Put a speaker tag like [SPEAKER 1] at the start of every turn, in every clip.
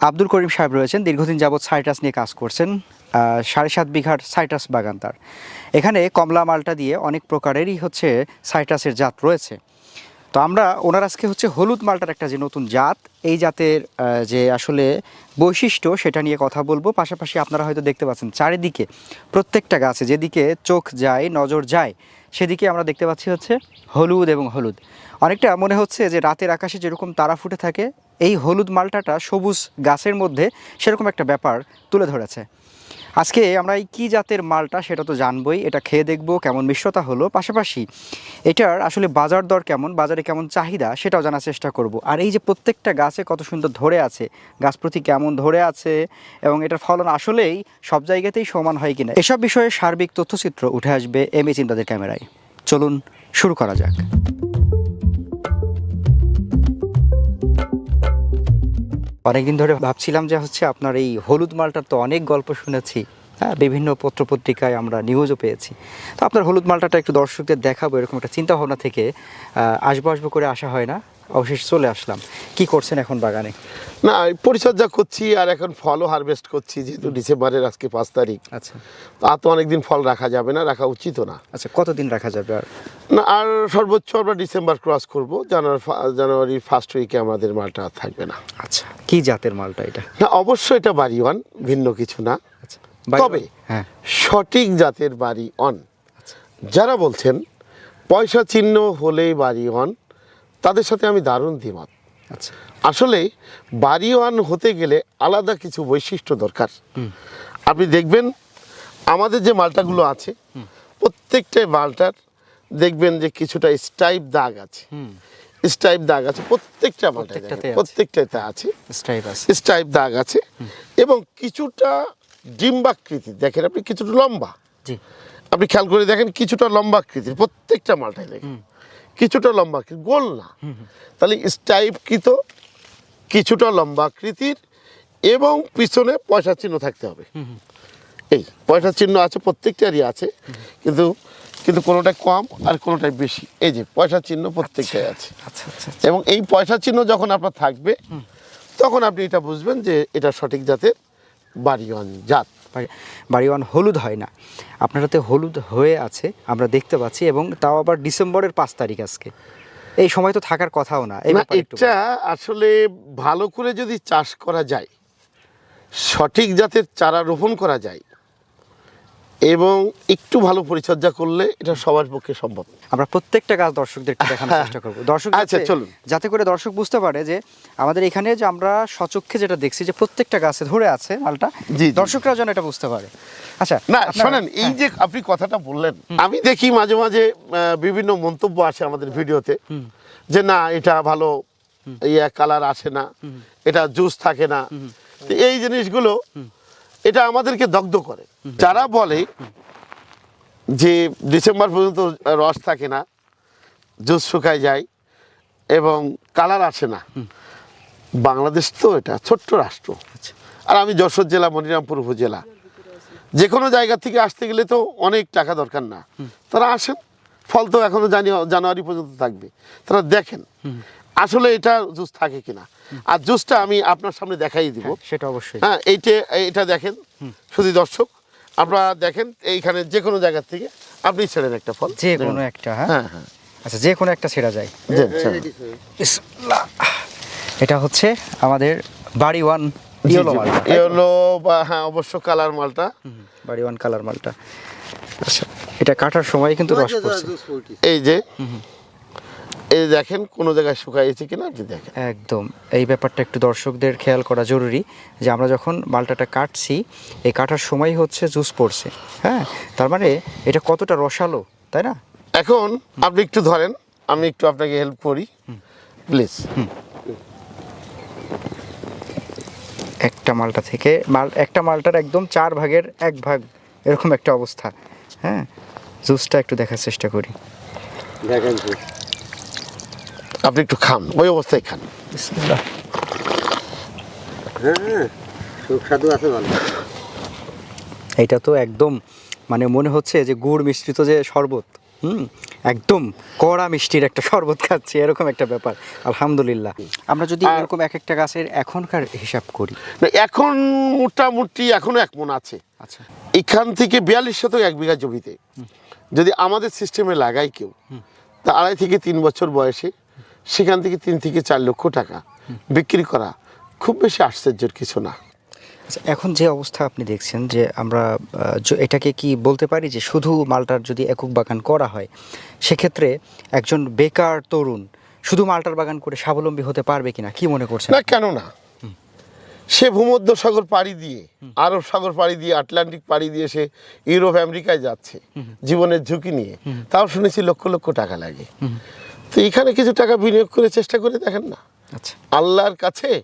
[SPEAKER 1] আব্দুল করিম সাহেব রয়েছেন, দীর্ঘদিন যাবৎ সাইট্রাস নিয়ে কাজ করছেন সাড়ে সাত বিঘার সাইট্রাস বাগান তার। এখানে কমলা মালটা দিয়ে অনেক প্রকারেরই হচ্ছে সাইট্রাসের জাত রয়েছে। তো আমরা ওনার আজকে হচ্ছে হলুদ মালটার একটা যে নতুন জাত, এই জাতের যে আসলে বৈশিষ্ট্য সেটা নিয়ে কথা বলব। পাশাপাশি আপনারা হয়তো দেখতে পাচ্ছেন চারিদিকে প্রত্যেকটা গাছে যেদিকে চোখ যায়, নজর যায়, সেদিকে আমরা দেখতে পাচ্ছি হচ্ছে হলুদ এবং হলুদ। অনেকটা মনে হচ্ছে যে রাতের আকাশে যেরকম তারা ফুটে থাকে এই হলুদ মালটাটা সবুজ গাছের মধ্যে সেরকম একটা ব্যাপার তুলে ধরেছে। আজকে আমরা এই কী জাতের মালটা সেটা তো জানবই, এটা খেয়ে দেখব কেমন মিশ্রতা হলো। পাশাপাশি এটার আসলে বাজার দর কেমন, বাজারে কেমন চাহিদা সেটাও জানার চেষ্টা করব। আর এই যে প্রত্যেকটা গাছে কত সুন্দর ধরে আছে, গাছ প্রতি কেমন ধরে আছে এবং এটার ফলন আসলেই সব জায়গাতেই সমান হয় কিনা, এসব বিষয়ে সার্বিক তথ্যচিত্র উঠে আসবে এম এ চিন্তাদের ক্যামেরায়। চলুন শুরু করা যাক। অনেকদিন ধরে ভাবছিলাম যে হচ্ছে আপনার এই হলুদ মালটার তো অনেক গল্প শুনেছি। হ্যাঁ বিভিন্ন পত্রপত্রিকায় আমরা নিউজও পেয়েছি। তো আপনার হলুদ মালটাটা একটু দর্শকদের দেখাবো এরকম একটা চিন্তা ভাবনা থেকে আসব আসব করে আসা হয় না অবশেষে চলে আসলাম। কি করছেন এখন বাগানে?
[SPEAKER 2] না পরিচর্যা করছি আর এখন ফলও হারভেস্ট করছি যেহেতু ডিসেম্বরের আজকে পাঁচ তারিখ।
[SPEAKER 1] আচ্ছা।
[SPEAKER 2] আর তো অনেকদিন ফল রাখা যাবে না রাখা উচিতও না।
[SPEAKER 1] আচ্ছা কতদিন রাখা যাবে আর?
[SPEAKER 2] না আর সর্বোচ্চ আমরা ডিসেম্বর ক্রস করব জানুয়ারি জানুয়ারির ফার্স্ট উইকে আমাদের মালটা থাকবে না।
[SPEAKER 1] আচ্ছা কি জাতের মালটা এটা?
[SPEAKER 2] না অবশ্যই এটা বাড়ি ভিন্ন কিছু না। তবে
[SPEAKER 1] হ্যাঁ।
[SPEAKER 2] সঠিক জাতের বাড়ি অন। যারা বলছেন পয়সা চিহ্ন হলেই বাড়ি অন তাদের সাথে আমি দারুণ দ্বিমত।
[SPEAKER 1] আচ্ছা।
[SPEAKER 2] আসলে বাড়ি ওয়ান হতে গেলে আলাদা কিছু বৈশিষ্ট্য দরকার। আপনি দেখবেন আমাদের যে মালটাগুলো আছে প্রত্যেকটাই মালটার দেখবেন যে কিছুটা স্টাইপ দাগ আছে। স্টাইপ দাগ আছে প্রত্যেকটা মালটায়
[SPEAKER 1] আছে।
[SPEAKER 2] প্রত্যেকটাতে আছে। স্টাইপ দাগ আছে এবং কিছুটা ডিম্বাকৃতি দেখেন আপনি কিছুটা লম্বা। আপনি খেয়াল করে দেখেন কিছুটা লম্বা আকৃতির প্রত্যেকটা মালটাই দেখেন। কিছুটা লম্বা আকৃতির গোল না। তাহলে স্টাইপকৃত কিছুটা লম্বা আকৃতির এবং পিছনে পয়সা চিহ্ন থাকতে হবে। এই পয়সা চিহ্ন আছে প্রত্যেকটারই আছে কিন্তু কিন্তু কোনোটাই কম আর কোনোটাই বেশি। এই যে পয়সা চিহ্ন প্রত্যেকটাই আছে।
[SPEAKER 1] আচ্ছা আচ্ছা
[SPEAKER 2] এবং এই পয়সা চিহ্ন যখন আপনার থাকবে তখন আপনি এটা বুঝবেন যে এটা সঠিক জাতের বাড়িওয়ান জাত।
[SPEAKER 1] বাড়ি- বাড়িওয়ান হলুদ হয় না। আপনার হাতে হলুদ হয়ে আছে আমরা দেখতে পাচ্ছি এবং তাও আবার ডিসেম্বরের পাঁচ তারিখ আজকে। এই সময় তো থাকার কথাও না
[SPEAKER 2] এটা আসলে ভালো করে যদি চাষ করা যায় সঠিক জাতের চারা রোপণ করা যায় এবং একটু ভালো পরিচর্যা করলে এটা সবার পক্ষে সম্ভব।
[SPEAKER 1] আমরা প্রত্যেকটা গাছ দর্শকদের দেখানোর চেষ্টা করব। দর্শক
[SPEAKER 2] আচ্ছা, চলুন।
[SPEAKER 1] যাতে করে দর্শক বুঝতে পারে যে আমাদের এখানে যে আমরা সচক্ষে যেটা দেখছি যে প্রত্যেকটা গাছে ধরে আছে মালটা
[SPEAKER 2] জি।
[SPEAKER 1] দর্শকরা যেন এটা বুঝতে পারে। আচ্ছা
[SPEAKER 2] না শোনেন এই যে আপনি কথাটা বললেন আমি দেখি মাঝে মাঝে বিভিন্ন মন্তব্য আসে আমাদের ভিডিওতে যে না এটা ভালো ইয়া কালার আসে না এটা জুস থাকে না। এই জিনিসগুলো এটা আমাদেরকে দগ্ধ করে। যারা বলে যে ডিসেম্বর পর্যন্ত রস থাকে না জুস শুকায় যায় এবং কালার আসে না বাংলাদেশ তো এটা ছোট্ট রাষ্ট্র।
[SPEAKER 1] আচ্ছা।
[SPEAKER 2] আর আমি যশোর জেলা মনিরামপুর উপজেলা যে কোনো জায়গা থেকে আসতে গেলে তো অনেক টাকা দরকার না। তারা আসেন। ফল তো এখনও জানি জানুয়ারি পর্যন্ত থাকবে। তারা দেখেন। আসলে এটা জুস থাকে কিনা? আর জুসটা আমি আপনার সামনে দেখাই দিব।
[SPEAKER 1] হ্যাঁ, সেটা অবশ্যই।
[SPEAKER 2] হ্যাঁ এইটা এটা দেখেন শুধু দর্শক আপনারা দেখেন এইখানে যে কোনো জায়গা থেকে আপনি ছেড়েন একটা ফল।
[SPEAKER 1] যে কোনো একটা হ্যাঁ?
[SPEAKER 2] হ্যাঁ হ্যাঁ।
[SPEAKER 1] আচ্ছা যে কোনো একটা ছেড়া যায়। এটা হচ্ছে আমাদের বাড়ি ওয়ান ইয়েলো। মালটা
[SPEAKER 2] হলো বা হ্যাঁ অবশ্য কালার মালটা।
[SPEAKER 1] বাড়ি ওয়ান কালার মালটা। আচ্ছা এটা কাটার সময় কিন্তু রস পড়ছে।
[SPEAKER 2] এই যে এই দেখেন কোনো জায়গায় শুকাইছে কিনা আপনি দেখেন।
[SPEAKER 1] একদম। এই ব্যাপারটা একটু দর্শকদের খেয়াল করা জরুরি যে আমরা যখন মালটাটা কাটছি এই কাটার সময় হচ্ছে জুস পড়ছে হ্যাঁ? তার মানে এটা কতটা রসালো তাই না?
[SPEAKER 2] এখন আপনি একটু ধরেন আমি একটু আপনাকে হেল্প করি। প্লিজ
[SPEAKER 1] একটা মালটা থেকে মাল একটা মালটার একদম চার ভাগের এক ভাগ এরকম একটা অবস্থা হ্যাঁ? জুসটা একটু দেখার চেষ্টা করি।
[SPEAKER 2] আপনি একটু খান। ওই অবস্থায় খান।
[SPEAKER 3] সুস্বাদু আছে ভালো।
[SPEAKER 1] এটা তো একদম মানে মনে হচ্ছে যে গুড় মিশ্রিত যে শরবত হুম? একদম কড়া মিষ্টির একটা শরবত খাচ্ছি এরকম একটা ব্যাপার। আলহামদুলিল্লাহ। আমরা যদি এরকম এক একটা গাছের এখনকার হিসাব করি।
[SPEAKER 2] না, এখন মোটামুটি এখনও এক মন আছে।
[SPEAKER 1] আচ্ছা।
[SPEAKER 2] এখান থেকে বিয়াল্লিশ শতক এক বিঘা জমিতে যদি আমাদের সিস্টেমে লাগাই কেউ তা আড়াই থেকে তিন বছর বয়সে সেখান থেকে তিন থেকে চার লক্ষ টাকা বিক্রি করা খুব বেশি আশ্চর্যের কিছু না।
[SPEAKER 1] আচ্ছা এখন যে অবস্থা আপনি দেখছেন যে আমরা এটাকে কি বলতে পারি যে শুধু মালটার যদি একক বাগান করা হয় সেক্ষেত্রে একজন বেকার তরুণ শুধু মালটার বাগান করে স্বাবলম্বী হতে পারবে কিনা? কি মনে করছেন
[SPEAKER 2] না কেন না? সে ভূমধ্য সাগর পাড়ি দিয়ে আরব সাগর পাড়ি দিয়ে আটলান্টিক পাড়ি দিয়ে সে ইউরোপ আমেরিকায় যাচ্ছে জীবনের ঝুঁকি নিয়ে। তাও শুনেছি লক্ষ লক্ষ টাকা লাগে। তো এখানে কিছু টাকা বিনিয়োগ করে চেষ্টা করে দেখেন না।
[SPEAKER 1] আচ্ছা।
[SPEAKER 2] আল্লাহর কাছে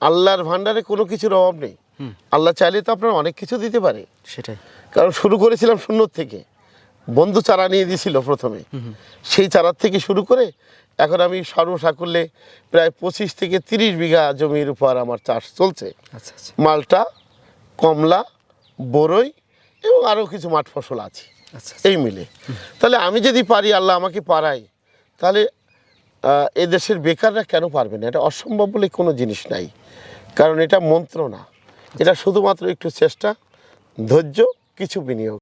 [SPEAKER 2] আল্লাহর ভান্ডারে কোনো কিছুর অভাব নেই। আল্লাহ চাইলে তো আপনার অনেক কিছু দিতে পারে।
[SPEAKER 1] সেটাই।
[SPEAKER 2] কারণ শুরু করেছিলাম শূন্য থেকে। বন্ধু চারা নিয়ে দিয়েছিল প্রথমে। সেই চারার থেকে শুরু করে এখন আমি সর্বসাকুল্যে প্রায় পঁচিশ থেকে তিরিশ বিঘা জমির উপর আমার চাষ চলছে।
[SPEAKER 1] আচ্ছা আচ্ছা।
[SPEAKER 2] মালটা কমলা বরই এবং আরও কিছু মাঠ ফসল আছে।
[SPEAKER 1] আচ্ছা
[SPEAKER 2] এই মিলে। তাহলে আমি যদি পারি আল্লাহ আমাকে পারাই তাহলে এদেশের বেকাররা কেন পারবে না? এটা অসম্ভব বলে কোনো জিনিস নাই। কারণ এটা মন্ত্র না এটা শুধুমাত্র একটু চেষ্টা, ধৈর্য, কিছু বিনিয়োগ।